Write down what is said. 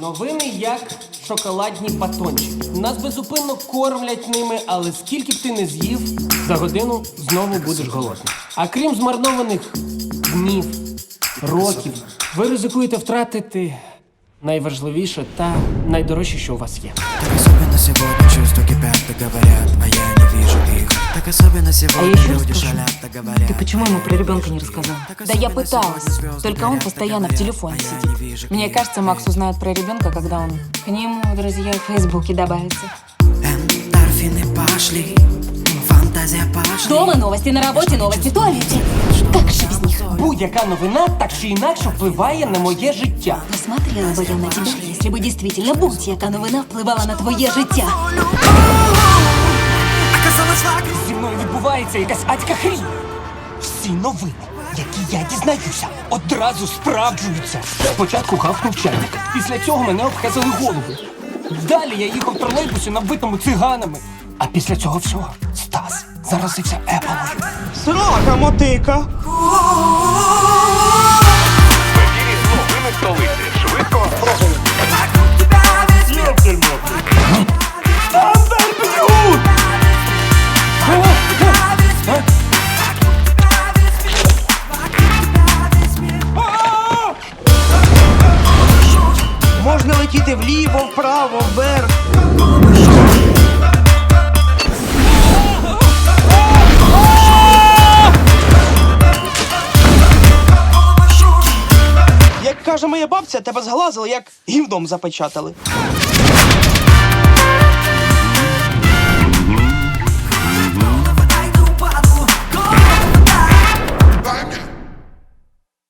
Новини як шоколадні батончики. Нас безупинно кормлять ними, але скільки б ти не з'їв, за годину знову будеш голодний. А крім змарнованих днів, років, ви ризикуєте втратити найважливіше та найдорожче, що у вас є. Особенно сегодня чувства кипят, говорят, Так особенно сегодня еще раз люди спрошу. шалят, так говорят Ты почему а ему я про ребенка вижу не их. рассказал? Так Да я особенно пыталась, сегодня звезды только он горят, постоянно так в говорят, телефоне а я сидит. не вижу Мне их. кажется, Макс узнает про ребенка, когда он к нему в друзья в Фейсбуке добавится. Эндорфины пошли, фантазия пошли Дома новости, на работе новости, в туалете. Как же без них? Будь-яка новина так чи інакше впливає на моє життя. Посмотрела бы я на тебя, если бы действительно будь-яка новина впливала на твоє життя. Оказалось так Зі мною відбувається якась адська хрінь. Всі новини, які я дізнаюся, одразу справджуються. Спочатку гавкнув чайник. Після цього мене обхезали голови. Далі я їхав тролейбусі, набитому циганами. А після цього всього Стас заразився еболою. Срака мотика. Летіти вліво, вправо, вверх. Як каже моя бабця, тебе зглазили, як гівном запечатали.